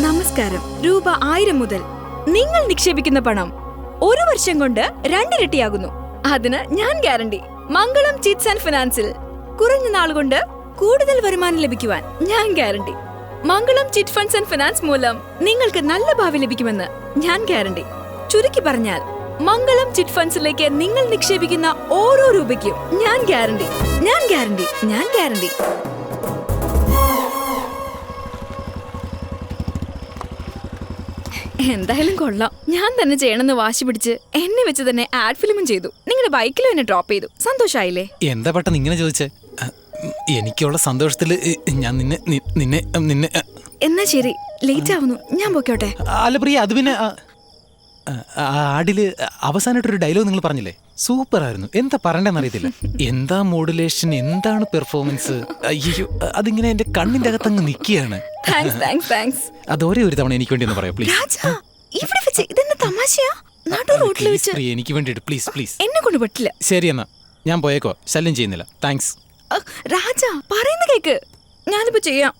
നമസ്കാരം. രൂപ ആയിരം മുതൽ. നിങ്ങൾ നിക്ഷേപിക്കുന്ന പണം ഒരു വർഷം കൊണ്ട് രണ്ടിരട്ടിയാകുന്നു. അതിന് ഞാൻ ഗ്യാരണ്ടി. മംഗളം ചിറ്റ്സ് ആൻഡ് ഫിനാൻസിൽ. കുറഞ്ഞ നാളുകൊണ്ട് കൂടുതൽ വരുമാനം ലഭിക്കുവാൻ ഞാൻ guarantee. Mangalam chit funds and finance മൂലം നിങ്ങൾക്ക് നല്ല ഭാവി ലഭിക്കുമെന്ന് ഞാൻ ഗ്യാരണ്ടി. ചുരുക്കി പറഞ്ഞാൽ മംഗളം ചിറ്റ് ഫണ്ട്സിലേക്ക് നിങ്ങൾ നിക്ഷേപിക്കുന്ന ഓരോ രൂപയ്ക്കും ഞാൻ ഗ്യാരണ്ടി. ഞാൻ ഗ്യാരണ്ടി. ഞാൻ ഗ്യാരണ്ടി. എന്തായാലും കൊള്ളാം. ഞാൻ തന്നെ ചെയ്യണമെന്ന് വാശി പിടിച്ച് എന്നെ വെച്ച് തന്നെ ആഡ് ഫിലിമും ചെയ്തു. നിങ്ങളുടെ ബൈക്കിലും എന്നെ ഡ്രോപ്പ് ചെയ്തു. സന്തോഷായില്ലേ? എന്താ പെട്ടെന്ന് ഇങ്ങനെ ചോദിച്ചേ? എനിക്കുള്ള സന്തോഷത്തിൽ ഞാൻ നിന്നെ നിന്നെ നിന്നെ എന്നാ ശരി. ലേറ്റ് ആവുന്നു. ഞാൻ പോയിക്കോട്ടെ. അല്ല പ്രിയ അത് പിന്നെ ആടിൽ അവസാനമായിട്ടൊരു ഡയലോഗ് നിങ്ങൾ പറഞ്ഞില്ലേ? സൂപ്പർ ആയിരുന്നു എന്താ പറയണ്ടെന്ന് അറിയത്തില്ല എന്താ മോഡുലേഷൻ എന്താണ് പെർഫോമൻസ് അയ്യോ അതിങ്ങനെ എന്റെ കണ്ണിന്റെ അകത്തങ്ങ് നിൽക്കുകയാണ്. താങ്ക്സ് താങ്ക്സ് താങ്ക്സ് അത് ഒരേ ഒരു തവണ എനിക്ക് വേണ്ടി ഒന്ന് പറയാം പ്ലീസ് രാജാ ഇവിടെ വെച്ച് ഇതെന്താ തമാശയാ? നാട്ടു റോഡിൽ വെച്ച് എനിക്ക് വേണ്ടിയിട്ട് പ്ലീസ് പ്ലീസ് എന്നെ കൊണ്ട് പറ്റില്ല. ശരി എന്നാ ഞാൻ പോയേക്കോ ശല്യം ചെയ്യുന്നില്ല. താങ്ക്സ് രാജാ പറയുന്ന കേക്ക്. ഞാനിപ്പോ ചെയ്യാം.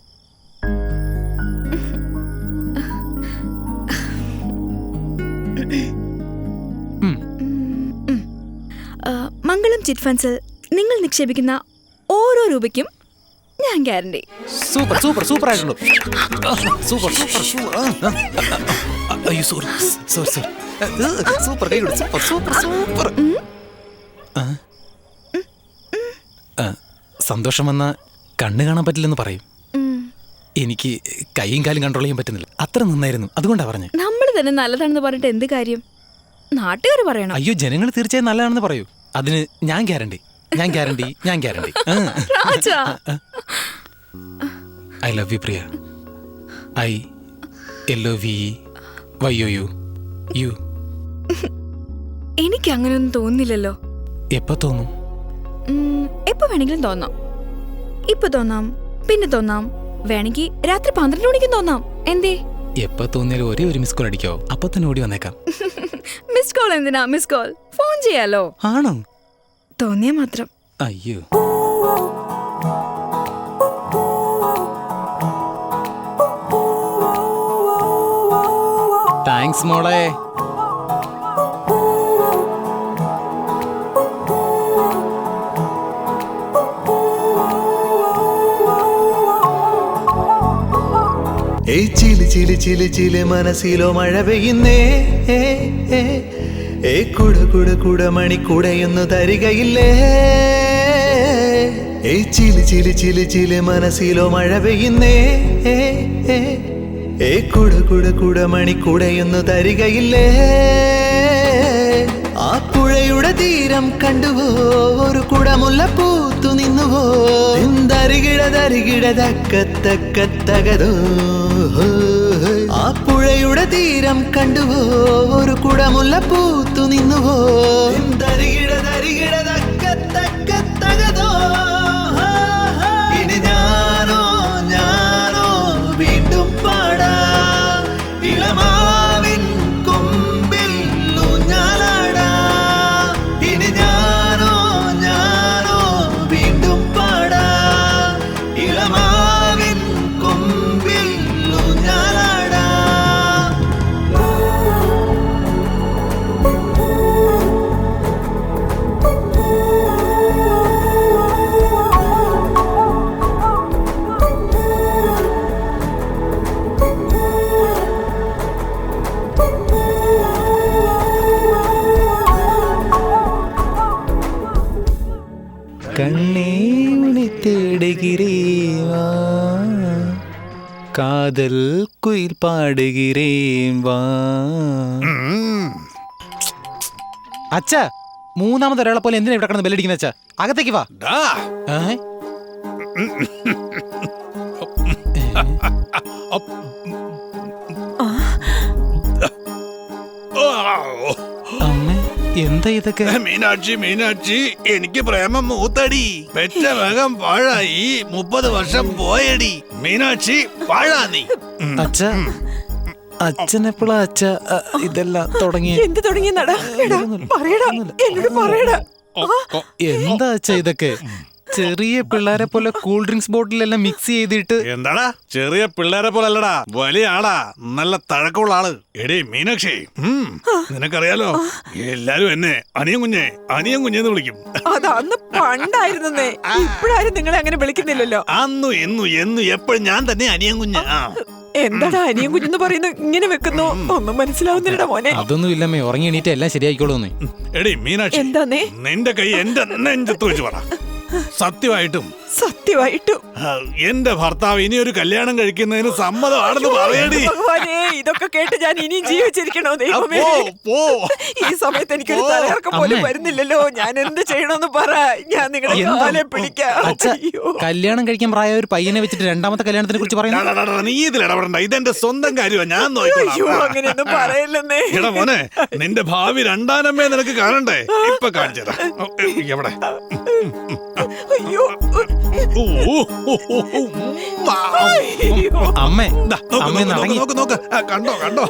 മംഗളം ചിറ്റ് ഫണ്ട്സിൽ നിങ്ങൾ നിക്ഷേപിക്കുന്ന ഓരോ രൂപയ്ക്കും ഞാൻ ഗ്യാരണ്ടി സൂപ്പർ സൂപ്പർ സൂപ്പർ ആയിട്ടുള്ളൂ. സൂപ്പർ സൂപ്പർ സൂപ്പർ അയ്യോ സോറി സോറി സോറി സൂപ്പർ കൈ സൂപ്പർ സൂപ്പർ സൂപ്പർ സന്തോഷം വന്ന കണ്ണ് കാണാൻ പറ്റില്ലെന്ന് പറയും. എനിക്ക് കൈയും കാലും കൺട്രോൾ ചെയ്യാൻ പറ്റുന്നില്ല. അത്ര നന്നായിരുന്നു. അതുകൊണ്ടാ പറഞ്ഞു. നമ്മൾ തന്നെ നല്ലതാണെന്ന് പറഞ്ഞിട്ട് എന്ത് കാര്യം? നാട്ടുകാർ പറയണം. അയ്യോ ജനങ്ങൾ തീർച്ചയായും നല്ലതാണെന്ന് പറയൂ. അതിന് ഞാൻ ഗ്യാരണ്ടി ഞാൻ ഗ്യാരണ്ടി ഞാൻ guarantee Raja. I love you Priya I L O V Y O U U എനിക്ക് അങ്ങനെയൊന്നും തോന്നില്ലല്ലോ എപ്പോ തോന്നും? എപ്പോ വേണമെങ്കിലും തോന്നാം. ഇപ്പൊ തോന്നാം പിന്നെ തോന്നാം. വേണമെങ്കിൽ രാത്രി പന്ത്രണ്ട് മണിക്കും തോന്നാം. എന്തേ? എപ്പോ തോന്നിയാലും ഒരേ ഒരു മിസ് കോൾ അടിക്കോ അപ്പൊ തന്നെ ഓടി വന്നേക്കാം. മിസ് കോൾ എന്തിനാ? മിസ് കോൾ ഫോൺ ചെയ്യാലോ? ആണോ? തോന്നിയാ മാത്രം. അയ്യോ. താങ്ക്സ് മോളെ. ചിലി ചിലി ചിലി ചിലി മനസ്സിലോ മഴ പെയ്യുന്നേ. ഏ, കുട കുട കുട മണി കുടയൊന്നു തരികയില്ലേ? ഏ ചിലി ചിലി ചിലി ചിലി മനസ്സിലോ മഴ പെയ്യുന്നേ? ഏ, കുട കുട കുട മണി കുടയൊന്നു തരികയില്ലേ? ആ പുഴയുടെ തീരം കണ്ടുവോ? ഒരു കുടമുല്ല പൂത്തു നിന്നുവോ? തരികിട തരികിട തക്ക ആ പുഴയുടെ തീരം കണ്ടുവോ? ഒരു കുടമുല്ല പൂത്തു നിന്നുവോ? காதல் குயில் பாடுகிறேன் வா അച്ഛ മൂന്നാമത് ഒരാളെ പോലെ എന്തിനാ ഇവിടെ കിടന്ന് ബെല്ലടിക്കുന്ന അച്ഛ അകത്തേക്ക് വാ ഡാ, ഏ? ഓ, അമ്മേ എന്താ ഇതൊക്കെ മീനാക്ഷി മീനാക്ഷി എനിക്ക് പ്രേമം മൂത്തടി പെറ്റ വേഗം പാഴായി മുപ്പത് വർഷം പോയടി മീനാക്ഷി പാഴാ നീ. അച്ഛ അച്ഛനെപ്പോഴാ അച്ഛ ഇതെല്ലാം തുടങ്ങി എന്ത് തുടങ്ങി നട പറയടാ എന്നോട് പറയടാ. എന്താ അച്ഛ ഇതൊക്കെ? ചെറിയ പിള്ളേരെ പോലെ കൂൾ ഡ്രിങ്ക്സ് ബോട്ടിലെല്ലാം മിക്സ് ചെയ്തിട്ട് എന്താടാ? ചെറിയ പിള്ളേരെ പോലെ അല്ലടാ വലിയ ആളാ. നല്ല തഴക്കമുള്ള ആൾ. എടേ മീനാക്ഷി. നിനക്കറിയാലോ? എല്ലാരും എന്നെ അനിയൻ കുഞ്ഞെ അനിയൻ കുഞ്ഞെന്ന് വിളിക്കും. അത് അന്ന് പണ്ടായിരുന്നേ. ഇപ്പോഴാരും നിങ്ങളെ അങ്ങനെ വിളിക്കുന്നില്ലല്ലോ. അന്നു എന്നു എന്നു എപ്പോഴും ഞാൻ തന്നെ അനിയൻ കുഞ്ഞ്. ആ. എന്താടാ അനിയൻ കുഞ്ഞെന്ന് പറയുന്നു ഇങ്ങനെ വെക്കുന്നു? ഒന്നും മനസ്സിലാവുന്നില്ലടാ മോനെ. അതൊന്നും ഇല്ലമ്മേ ഉറങ്ങി എണീറ്റ് എല്ലാം ശരിയായിക്കോളൂന്നേ എടേ മീനാക്ഷി. എന്താന്നേ? നിന്റെ കൈ എന്റെ നെഞ്ചത്ത് വെച്ച് പറ. സത്യമായിട്ടും സത്യമായിട്ടും. എന്റെ ഭർത്താവ് ഇനി ഒരു കല്യാണം കഴിക്കുന്നതിന് സമ്മതമാണെന്ന് പറയണി ഭഗവാനേ ഇതൊക്കെ കേട്ട് ഞാൻ ഇനിയും ജീവിച്ചിരിക്കണോ ദൈവമേ? പോ ഈ സമയത്ത് എനിക്കൊരു ഓ, തലയിറക്കം പോലും വരുന്നില്ലല്ലോ. ഞാൻ എന്ത് ചെയ്യണമെന്ന് പറ. ഞാൻ നിങ്ങളെ പിടിക്കാം. അയ്യോ. കല്യാണം കഴിക്കാൻ പ്രായ ഒരു പയ്യനെ വെച്ചിട്ട് രണ്ടാമത്തെ കല്യാണത്തിനെ കുറിച്ച് പറയുന്നത് പറയുന്നു? ഡാ, ഡാ, ഡാ, നീ ഇതിൽ ഇടപെടണ്ട. ഇതെന്റെ സ്വന്തം കാര്യമാണ് ഞാൻ അയ്യോ നോക്കിക്കോളാം. അങ്ങനെയൊന്നും പറയല്ലെന്നേ. എടാ മോനെ നിന്റെ ഭാവി രണ്ടാനമ്മേ നിനക്ക് കാണണ്ടേ? ഇപ്പൊ കാണിച്ചതാ എവിടെ? അയ്യോ. അമ്മേ അമ്മേ നോക്ക്, നടങ്ങി നോക്ക്. കണ്ടോ കണ്ടോ?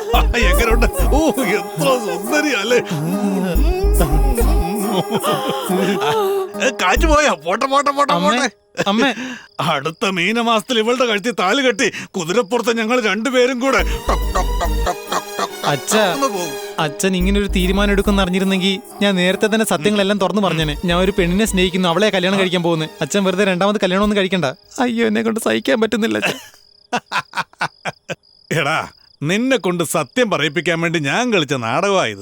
എങ്ങനെയുണ്ട്? ഓ എത്ര സുന്ദരിയല്ലേ? കാറ്റ് പോയോ? പോട്ടെ പോട്ടെ പോട്ടെ പോട്ടെ. അമ്മേ. അടുത്ത മീനമാസത്തിൽ ഇവളുടെ കഴുത്തി താൽ കെട്ടി കുതിരപ്പുറത്ത് ഞങ്ങൾ രണ്ടുപേരും കൂടെ ടൊക് ടൊക് ടൊക് ടൊക്. അച്ഛാ. അച്ഛൻ ഇങ്ങനെ ഒരു തീരുമാനം എടുക്കുന്ന അറിഞ്ഞിരുന്നെങ്കിൽ ഞാൻ നേരത്തെ തന്നെ സത്യങ്ങളെല്ലാം തുറന്നു പറഞ്ഞേനെ. ഞാൻ ഒരു പെണ്ണിനെ സ്നേഹിക്കുന്നു അവളെ കല്യാണം കഴിക്കാൻ പോകുന്നു. അച്ഛൻ വെറുതെ രണ്ടാമത് കല്യാണം ഒന്നും കഴിക്കണ്ട. അയ്യോ എന്നെ കൊണ്ട് സഹിക്കാൻ പറ്റുന്നില്ല എടാ നിന്നെ കൊണ്ട് സത്യം പറയിപ്പിക്കാൻ വേണ്ടി ഞാൻ കളിച്ച നാടകമായത്.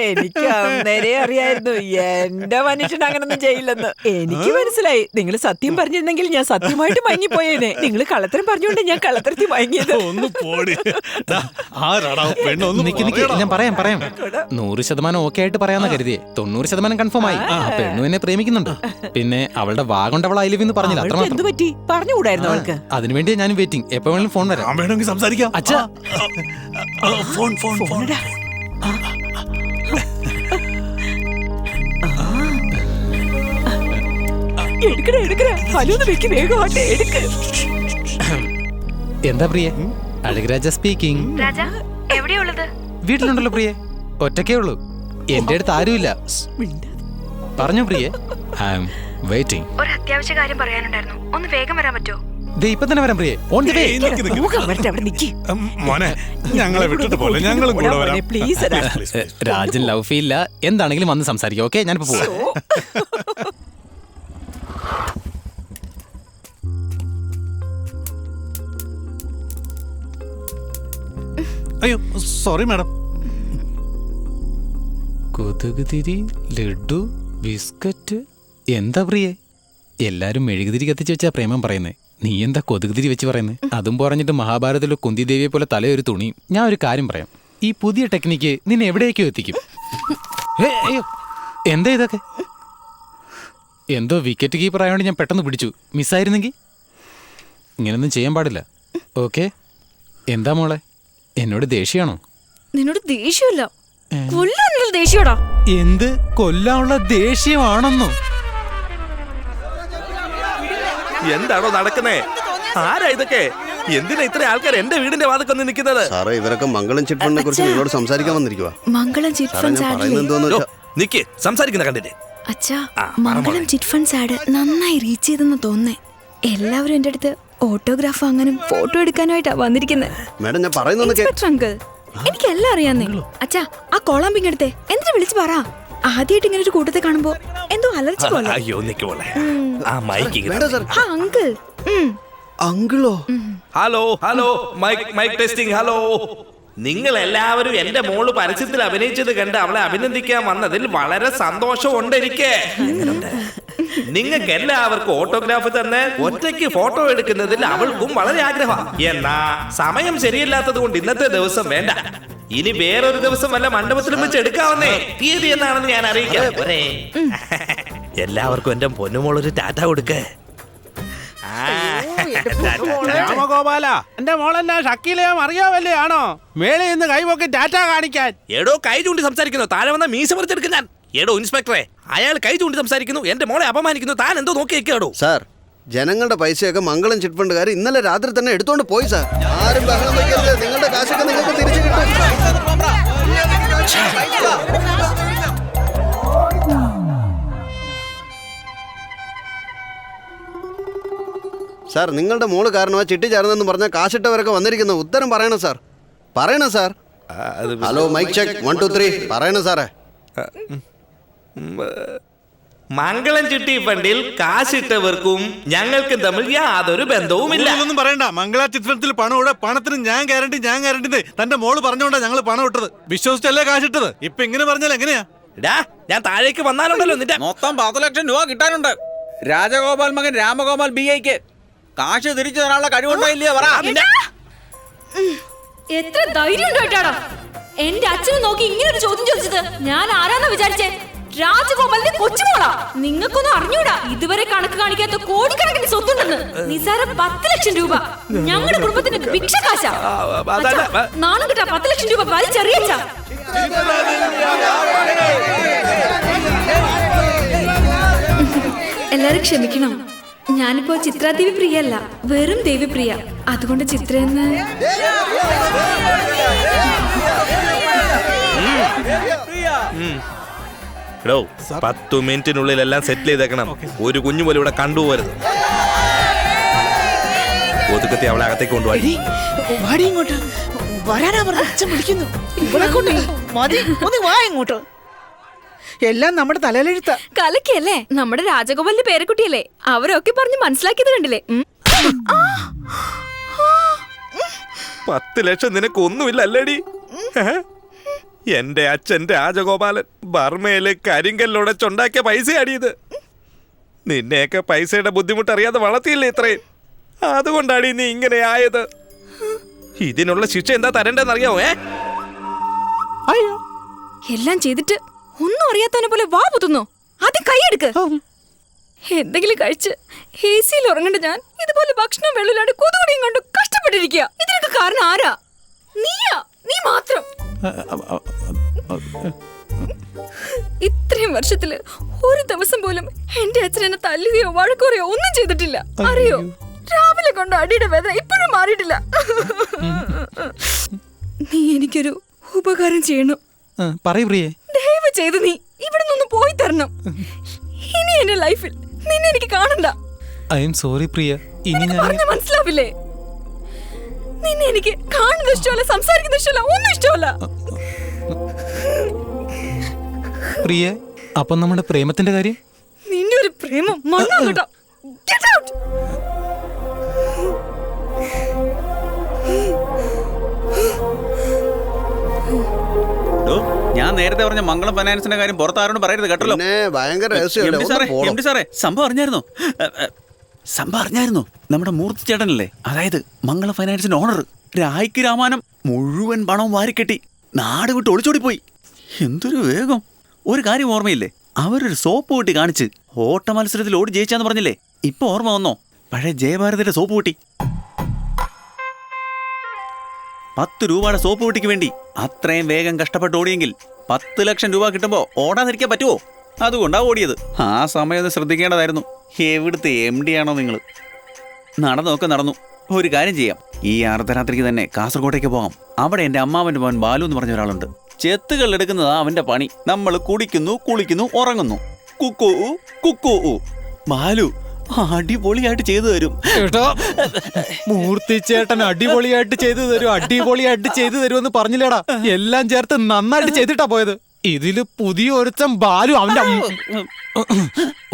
എനിക്ക് അന്നേരെ അറിയായിരുന്നു. എന്റെ മനുഷ്യൻ അങ്ങനൊന്നും ചെയ്യില്ലെന്ന്. എനിക്ക് മനസ്സിലായി. നിങ്ങൾ സത്യം പറഞ്ഞിരുന്നെങ്കിൽ ഞാൻ സത്യമായിട്ട് മയങ്ങിപ്പോയേനെ നിങ്ങൾ കള്ളത്തരം പറഞ്ഞുകൊണ്ട് ഞാൻ കള്ളത്തരത്തിൽ മയങ്ങിയത് ഒന്ന് പോടി. ഞാൻ പറയാം പറയാം. നൂറ് ശതമാനം ഓക്കെ ആയിട്ട് പറയാന്ന് കരുതിയേ. തൊണ്ണൂറ് ശതമാനം കൺഫേം ആയി. ആ. പെണ്ണു എന്നെ പ്രേമിക്കുന്നുണ്ട്. പിന്നെ അവളുടെ വാ കൊണ്ട് അവൾ ഐ ലവ് എന്ന് പറഞ്ഞില്ല. അവൾക്ക് അത്രമാത്രം. പറ്റി? പറഞ്ഞുകൂടായിരുന്നു അവൾക്ക്? അതിനുവേണ്ടി ഞാൻ വെയിറ്റിംഗ് എപ്പോ വേണമെങ്കിലും ഫോൺ വരാം. വേണമെങ്കിൽ സംസാരിക്കാം. അച്ഛാ. ആ, ഫോൺ ഫോൺ ഫോൺ. ഫോണിടാ. എടുക്കണേ എടുക്കണേ ഹലോ വെക്ക് വേഗമാട്ടെ എടുക്ക്. എന്താ പ്രിയ? അഴകരാജ സ്പീക്കിംഗ് വീട്ടിലുണ്ടല്ലോ പ്രിയ. ഒറ്റക്കേ ഉള്ളൂ. എന്റെ അടുത്ത് ആരുമില്ല. പറഞ്ഞു പ്രിയ. ഐ ആം വെയിറ്റിംഗ് ഒരു അത്യാവശ്യ കാര്യം പറയാനുണ്ടായിരുന്നു. ഒന്ന് വേഗം വരാൻ പറ്റുമോ? ദേ ഇപ്പൊ തന്നെ വരാം പ്രിയേ. ഓൺ ദി വേ ഏയ്, നിക്ക്, നിക്ക്. പോകാൻ വരട്ടെ അവിടെ നിക്ക്. ഉം, മോനെ ഞങ്ങളെ വിട്ടിട്ട് പോലെ ഞങ്ങളും കൂടെ വരാം. പ്ലീസ്. രാജൻ ലവ് ഫീല്ല എന്താണെങ്കിലും വന്ന് സംസാരിക്കാം ഓക്കെ ഞാനിപ്പോ പോവാം. അയ്യോ സോറി മാഡം കൊതുകുതിരി ലഡു ബിസ്ക്കറ്റ്. എന്താ പ്രിയേ? എല്ലാരും മെഴുകുതിരി കത്തിച്ച് വെച്ചാ പ്രേമം പറയുന്നേ. നീ എന്താ കൊതുകുതിരി വെച്ച് പറയുന്നത് അതും പറഞ്ഞിട്ട് മഹാഭാരതത്തിലെ കുന്തിദേവിയെ പോലെ തലയൊരു തുണി ഞാൻ ഒരു കാര്യം പറയാം. ഈ പുതിയ ടെക്നിക്ക് നിന്നെ എവിടേക്കോ എത്തിക്കും. എന്താ ഇതൊക്കെ? എന്തോ വിക്കറ്റ് കീപ്പർ ആയതുകൊണ്ട് ഞാൻ പെട്ടെന്ന് പിടിച്ചു. മിസ്സായിരുന്നെങ്കിൽ ഇങ്ങനൊന്നും ചെയ്യാൻ പാടില്ല. ഓക്കെ. എന്താ മോളെ? എന്നോട് ദേഷ്യമാണോ നിന്നോട് ദേഷ്യമില്ല. കൊല്ലാനുള്ള ദേഷ്യമാണോ എന്ത്? കൊല്ലാനുള്ള ദേഷ്യമാണെന്നോ? എന്താണോ നടക്കുന്നേ? ആരാ ഇതൊക്കെ? എന്തിനാ ഇത്ര ആൾക്കാർ എന്റെ വീടിന്റെ വാതൊക്കെ ഒന്ന് നിൽക്കുന്നത്? സാറേ ഇവരൊക്കെ മംഗളം ചിറ്റ് ഫണ്ടിനെ കുറിച്ച് നിങ്ങളോട് സംസാരിക്കാൻ വന്നിരിക്കുക മംഗളം ചിറ്റ് ഫണ്ട്സ് ആഡിലെ നിക്ക് സംസാരിക്കുന്ന കണ്ടിട്ട്. അച്ഛാ മംഗളം. ചിറ്റ് ഫണ്ട്സ് ആഡ് നന്നായി റീച്ച് ചെയ്തെന്ന് തോന്നേ എല്ലാവരും എന്റെ അടുത്ത് ഓട്ടോഗ്രാഫ് അങ്ങനെ ഫോട്ടോ എടുക്കാനായിട്ടാ വന്നിരിക്കുന്നത് മാഡം ഞാൻ പറയുന്നു അങ്കിൾ എനിക്കെല്ലാം അറിയാന്നേ. അച്ഛാ ആ കോളാമ്പിങ് എടുത്തേ. എന്തിനു വിളിച്ചു പറ. ആദ്യമായിട്ട് ഇങ്ങനെ ഒരു കൂട്ടത്തെ കാണുമ്പോ എന്തോ അലർജി പോലെ. അയ്യോ നിക്ക് പോലെ. ആ മൈക്ക് വേണ്ട സാർ. ആ uncle. അങ്കിളോ? Hello hello mike mike testing hello. നിങ്ങൾ എല്ലാവരും എന്റെ മോൾ പരസ്യത്തിൽ അഭിനയിച്ചത് കണ്ട് അവളെ അഭിനന്ദിക്കാൻ വന്നതിൽ വളരെ സന്തോഷമുണ്ട് എനിക്ക് നിങ്ങൾക്ക് എല്ലാവർക്കും ഓട്ടോഗ്രാഫ് തന്നെ ഒറ്റയ്ക്ക് ഫോട്ടോ എടുക്കുന്നതിൽ അവൾക്കും വളരെ ആഗ്രഹമാണ് എന്നാ സമയം ശരിയല്ലാത്തത് കൊണ്ട് ഇന്നത്തെ ദിവസം വേണ്ട. ഇനി വേറൊരു ദിവസം വല്ല മണ്ഡപത്തിലും വെച്ച് എടുക്കാവുന്നേ. തീയതി എന്നാണെന്ന് ഞാൻ അറിയിക്കാം. പോരെ? എല്ലാവർക്കും എന്റെ പൊന്നുമോളൊരു ടാറ്റ കൊടുക്കേ. രാമഗോപാല എന്റെ മോളെന്നാ ഷക്കീലയോ അറിയാവല്ലേ ആണോ മേലെ നിന്ന് കൈപൊക്കി ടാറ്റ കാണിക്കാൻ. എടോ കൈ ചൂണ്ടി സംസാരിക്കുന്നു. താഴെ വന്ന മീശ പറിച്ചെടുക്കുന്ന ഞാൻ എടോ ഇൻസ്പെക്ടറെ അയാൾ കൈ ചൂണ്ടി സംസാരിക്കുന്നു. എന്റെ മോളെ അപമാനിക്കുന്നു. താൻ എന്തോ നോക്കി വെക്കാടോ സാർ ജനങ്ങളുടെ പൈസയൊക്കെ മംഗളം ചിറ്റ് ഫണ്ടുകാർ ഇന്നലെ രാത്രി തന്നെ എടുത്തോണ്ട് പോയി സാർ. ആരും ബഹളം വയ്ക്കരുത് നിങ്ങളുടെ കാശൊക്കെ നിങ്ങൾക്ക് തിരിച്ചു കിട്ടും. സാർ നിങ്ങളുടെ മോൾ കാരണമാ ചിട്ടി ചേർന്നെന്ന് പറഞ്ഞ കാശിട്ടവരൊക്കെ വന്നിരിക്കുന്നു. ഉത്തരം പറയണം സാർ. പറയണം sir. Hello mike check one two three പറയണം സാറേ. മംഗളം ചിട്ടി ഫണ്ടിൽ കാശിട്ടവർക്കും ഞങ്ങൾക്കും തമ്മിൽ യാതൊരു ബന്ധവുമില്ല. ഒന്നും പറയണ്ട. മംഗള ചിത്രത്തിൽ പണം ഇവിടെ പണത്തിന് ഞാൻ ഗ്യാരണ്ടി ഞാൻ ഗ്യാരണ്ടി തന്റെ മോൾ പറഞ്ഞോണ്ടാ ഞങ്ങൾ പണം ഇട്ടത്. വിശ്വസിച്ചല്ലേ കാശിട്ടത്? ഇപ്പൊ ഇങ്ങനെ പറഞ്ഞാൽ എങ്ങനെയാ? ഡാ ഞാൻ താഴേക്ക് വന്നാലുണ്ടല്ലോ നിന്റെ മൊത്തം പത്ത് ലക്ഷം രൂപ കിട്ടാനുണ്ട്. രാജഗോപാൽ മകൻ രാമഗോപാൽ ബി ഐക്ക് കാശ് തിരിച്ചു തരാനുള്ള കഴിവുണ്ടായില്ലേ പറ. എത്ര ധൈര്യം കേട്ടാടാ. എന്റെ അച്ഛനെ നോക്കി ഇങ്ങനെ ഒരു ചോദ്യം ചോദിച്ചത് ഞാൻ ആരാന്നാ വിചാരിച്ചേ? രാജഗോപാലിന്റെ കൊച്ചുമോളാ. നിങ്ങൾക്കൊന്നും അറിഞ്ഞൂടാ. ഇതുവരെ കണക്ക് കാണിക്കാത്ത കോടിക്കണക്കിന് സ്വത്തുണ്ടെന്ന്. നിസാര പത്ത് ലക്ഷം രൂപ. ഞങ്ങളുടെ കുടുംബത്തിന്റെ അച്ഛാ, നാണം കിട്ടാ പത്ത് ലക്ഷം രൂപ വലിച്ചെറിയച്ച. എല്ലാരും ക്ഷമിക്കണം. ഞാനിപ്പോ ചിത്രാദേവി പ്രിയല്ല വെറും ദേവിപ്രിയ അതുകൊണ്ട് ചിത്രയെന്ന് എടോ പത്തു മിനിറ്റിനുള്ളിൽ എല്ലാം സെറ്റിൽ ചെയ്തേക്കണം ഒരു കുഞ്ഞു പോലും ഇവിടെ കണ്ടുപോകരുത്. ഒതുക്കത്തി അവളെ അകത്തേക്ക് കൊണ്ടുപോയി. വാടി ഇങ്ങോട്ട്. വരാനാ പറഞ്ഞ അച്ഛൻ വിളിക്കുന്നു. ഇവിടെ കൊണ്ട് മതി ഒന്ന് വാ ഇങ്ങോട്ട്. എല്ലാം നമ്മുടെ തലയിലെഴുത്ത. കലക്കല്ലേ നമ്മുടെ രാജഗോപാലിന്റെ പേരക്കുട്ടിയല്ലേ? അവരൊക്കെ പറഞ്ഞ് മനസ്സിലാക്കിയത് കണ്ടില്ലേ. പത്ത് ലക്ഷം നിനക്കൊന്നുമില്ല അല്ലേടി? എന്റെ അച്ഛൻ രാജഗോപാലൻ ബർമയിൽ കരിങ്കല്ലോടെ ചൊണ്ടാക്കിയ പൈസ അടിയത് നിന്നെയൊക്കെ പൈസയുടെ ബുദ്ധിമുട്ട് അറിയാതെ വളർത്തിയില്ലേ ഇത്രയും? അതുകൊണ്ടാണ് നീ ഇങ്ങനെ ആയത്. ഇതിനുള്ള ശിക്ഷ എന്താ തരണ്ടെന്ന് അറിയാവോ ഏ? അയ്യോ. എല്ലാം ചെയ്തിട്ട് ഒന്നും അറിയാത്തവനെ പോലെ വാ പുതുന്നു. ആദ്യം കൈയെടുക്ക് എന്തെങ്കിലും കഴിച്ച് എ സിയിൽ ഉറങ്ങണ്ട ഞാൻ ഇതുപോലെ ഭക്ഷണം വെള്ളമില്ലാണ്ട് കൊതുകുടിയും കണ്ടു കഷ്ടപ്പെട്ടിരിക്കുക. ഇതിനൊക്കെ കാരണം ആരാ? നീയാ? നീ മാത്രം. ഇത്രയും വർഷത്തിൽ ഒരു ദിവസം പോലും എന്റെ അച്ഛൻ എന്നെ തല്ലുകയോ വഴക്കുറയോ ഒന്നും ചെയ്തിട്ടില്ല. അറിയോ? രാവിലെ കൊണ്ട് അടിയുടെ വേദന ഇപ്പോഴും മാറിയിട്ടില്ല. നീ എനിക്കൊരു ഉപകാരം ചെയ്യണം. പ്രിയേ. ദയവ് ചെയ്ത് നീ ഇവിടെ നിന്ന് പോയി തരണം. ഇനി എന്റെ ലൈഫിൽ നിന്നെ എനിക്ക് കാണണ്ട. I'm sorry Priya. ഇനി ഞാൻ മനസ്സിലാവില്ലേ? നിന്നെ എനിക്ക് കാണുന്നത് ഇഷ്ടമല്ല സംസാരിക്കുന്ന ഇഷ്ടമല്ല ഒന്നും ഇഷ്ടമല്ല. പ്രിയ അപ്പൊ നമ്മുടെ പ്രേമത്തിന്റെ കാര്യം? നിന്റെ ഒരു പ്രേമം മണ്ണാ കേട്ടോ. Get out! ഞാൻ നേരത്തെ പറഞ്ഞ മംഗളം ഫൈനാൻസിന്റെ കാര്യം പുറത്താരോട് പറയരുത് കേട്ടല്ലോ. ഭയങ്കര സാറേ സംഭവം അറിഞ്ഞായിരുന്നോ? സംഭവം അറിഞ്ഞായിരുന്നോ? നമ്മുടെ മൂർത്തി ചേട്ടനല്ലേ? അതായത് മംഗള ഫൈനാൻസിന്റെ ഓണർ രായ്ക്ക് രാമാനം മുഴുവൻ പണവും വാരിക്കെട്ടി. നാട് വിട്ട് ഒളിച്ചോടി പോയി എന്തൊരു വേഗം. ഒരു കാര്യം ഓർമ്മയില്ലേ? അവരൊരു സോപ്പ് കൂട്ടി കാണിച്ച് ഓട്ട മത്സരത്തിൽ ഓടി ജയിച്ചാന്ന് പറഞ്ഞില്ലേ? ഇപ്പൊ ഓർമ്മ വന്നോ? പഴയ ജയഭാരതിന്റെ സോപ്പ് കൂട്ടി. പത്ത് രൂപയുടെ സോപ്പ് കുട്ടിക്ക് വേണ്ടി അത്രയും വേഗം കഷ്ടപ്പെട്ട് ഓടിയെങ്കിൽ പത്ത് ലക്ഷം രൂപ കിട്ടുമ്പോൾ ഓടാതിരിക്കാൻ പറ്റുമോ അതുകൊണ്ടാ ഓടിയത്. ആ സമയം ശ്രദ്ധിക്കേണ്ടതായിരുന്നു. എവിടുത്തെ എം ഡി ആണോ നിങ്ങൾ നടന്നൊക്കെ നടന്നു. ഒരു കാര്യം ചെയ്യാം. ഈ അർദ്ധരാത്രിക്ക് തന്നെ കാസർഗോട്ടേക്ക് പോകാം. അവിടെ എന്റെ അമ്മാവന്റെ മോൻ ബാലു എന്ന് പറഞ്ഞ ഒരാളുണ്ട്. ചെത്തുകൾ എടുക്കുന്നതാ അവന്റെ പണി. നമ്മൾ കുടിക്കുന്നു കുളിക്കുന്നു ഉറങ്ങുന്നു. കുക്കു കുക്കു. ബാലു അടിപൊളിയായിട്ട് ചെയ്തു തരും. കേട്ടോ മൂർത്തി ചേട്ടൻ അടിപൊളിയായിട്ട് ചെയ്തു തരും അടിപൊളിയായിട്ട് ചെയ്തു എന്ന് പറഞ്ഞില്ലേടാ. എല്ലാം ചേർത്ത് നന്നായിട്ട് ചെയ്തിട്ടാ പോയത്. ഇതിൽ പുതിയ ഒരുത്തം ബാലു അവന്റെ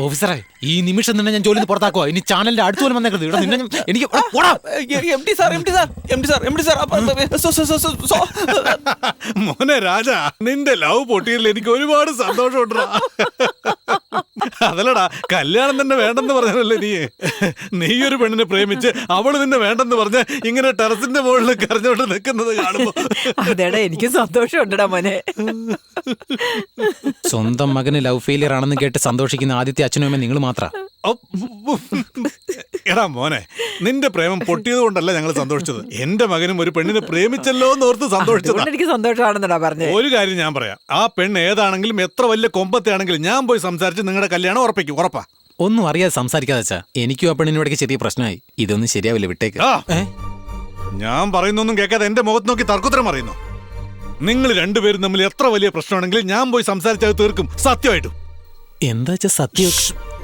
ഓഫീസറെ ഈ നിമിഷം തന്നെ ഞാൻ ജോലി പുറത്താക്കുവാ. ഇനി ചാനലിന്റെ അടുത്ത് പോലും വന്നേക്കരുത്. ഇവിടെ നിന്നെ ഞാൻ- എനിക്ക് പോടാ. M D sir M D sir M D sir M D sir so- so- so- so- so- മോനെ രാജാ നിന്റെ ലവ് പൊട്ടിയതിൽ എനിക്ക് ഒരുപാട് സന്തോഷമുണ്ടാ അതല്ലടാ കല്യാണം തന്നെ വേണ്ടെന്ന് പറഞ്ഞല്ലേ നീ. നീ ഒരു പെണ്ണിനെ പ്രേമിച്ച് അവൾ നിന്നെ വേണ്ടെന്ന് പറഞ്ഞ് ഇങ്ങനെ ടെറസിന്റെ മുകളിൽ കരഞ്ഞോണ്ട് നിൽക്കുന്നത് കാണുമ്പോ. അതേടാ എനിക്ക് സന്തോഷം ഉണ്ടടാ മോനെ. സ്വന്തം മകന് ലവ് ഫെയിലിയർ ആണെന്ന് കേട്ട് സന്തോഷിക്കുന്ന ആദ്യത്തെ അച്ഛനും അമ്മ നിങ്ങൾ മാത്ര എടാ മോനെ നിന്റെ പ്രേമം പൊട്ടിയത് കൊണ്ടല്ല ഞങ്ങൾ സന്തോഷിച്ചത്. എന്റെ മകനും ഒരു പെണ്ണിനെ പ്രേമിച്ചല്ലോ എന്ന് ഓർത്ത് സന്തോഷിച്ചതാ. എനിക്ക് ഒരു കാര്യം ഞാൻ പറയാം. ആ പെണ്ണ് ഏതാണെങ്കിലും എത്ര വലിയ കൊമ്പത്തെയാണെങ്കിലും ഞാൻ പോയി സംസാരിച്ച് നിങ്ങളുടെ കല്യാണം ഉറപ്പിക്കും ഉറപ്പാ. ഒന്നും അറിയാതെ സംസാരിക്കാതെ വെച്ചാ എനിക്കും ആ പെണ്ണിനോട് ചെറിയ പ്രശ്നമായി. ഇതൊന്നും ശരിയാവില്ല വിട്ടേക്ക്? ഞാൻ പറയുന്നൊന്നും കേൾക്കാതെ എന്റെ മുഖത്ത് നോക്കി തർക്കുത്തരം പറയുന്നു. നിങ്ങൾ രണ്ടുപേരും തമ്മിൽ എത്ര വലിയ പ്രശ്നമാണെങ്കിലും ഞാൻ പോയി സംസാരിച്ചത് തീർക്കും. സത്യമായിട്ടും. എന്താ വെച്ചാ സത്യം?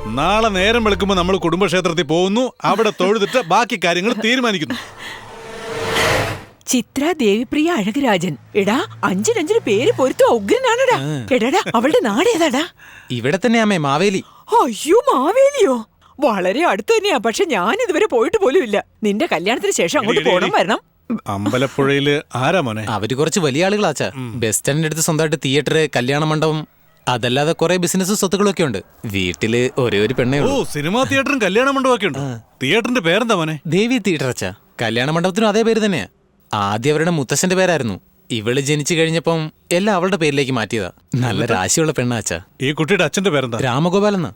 നാളെ നേരം വെളുക്കുമ്പോ നമ്മൾ കുടുംബക്ഷേത്രത്തിൽ പോകുന്നു. അവിടെ തൊഴുതിട്ട് ബാക്കി കാര്യങ്ങൾ തീരുമാനിക്കുന്നു. ചിത്ര ദേവിപ്രിയ അഴകരാജൻ. എടാ അഞ്ചിനഞ്ചിന് പേര് പൊരുത്തോ ഉഗ്രനാണടാ. എടാടാ അവളുടെ നാട് ഏതാടാ? ഇവിടെ തന്നെ അമ്മേ മാവേലി. അയ്യോ മാവേലിയോ? വളരെ അടുത്ത് തന്നെയാ പക്ഷെ ഞാൻ ഇതുവരെ പോയിട്ട് പോലും ഇല്ല. നിന്റെ കല്യാണത്തിന് ശേഷം അങ്ങോട്ട് പോണം വരണം. അമ്പലപ്പുഴയിൽ ആരാ മോനെ? അവർ കുറച്ച് വലിയ ആളുകളാച്ചാ ബസ് സ്റ്റാൻഡിന്റെ അടുത്ത് സ്വന്തമായിട്ട് തിയേറ്റർ കല്യാണ മണ്ഡപം അതല്ലാതെ കുറെ ബിസിനസ് സ്വത്തുക്കളൊക്കെ ഉണ്ട്. വീട്ടിൽ ഒരേ ഒരു പെണ്ണേ ഓ ഉള്ളൂ സിനിമാ തിയേറ്ററും കല്യാണ മണ്ഡപമൊക്കെ ഉണ്ട്. തിയേറ്ററിന്റെ പേരെന്താ മോനെ? ദേവി തിയേറ്റർ അച്ഛാ. കല്യാണ മണ്ഡപത്തിനും അതേ പേര് തന്നെയാ. ആദ്യം അവരുടെ മുത്തശ്ശന്റെ പേരായിരുന്നു. ഇവൾ ജനിച്ചു കഴിഞ്ഞപ്പം എല്ലാം അവളുടെ പേരിലേക്ക് മാറ്റിയതാ. നല്ല രാശിയുള്ള പെണ്ണാ അച്ഛാ. ഈ കുട്ടിയുടെ അച്ഛന്റെ പേരെന്താ? രാമഗോപാൽ എന്നാ.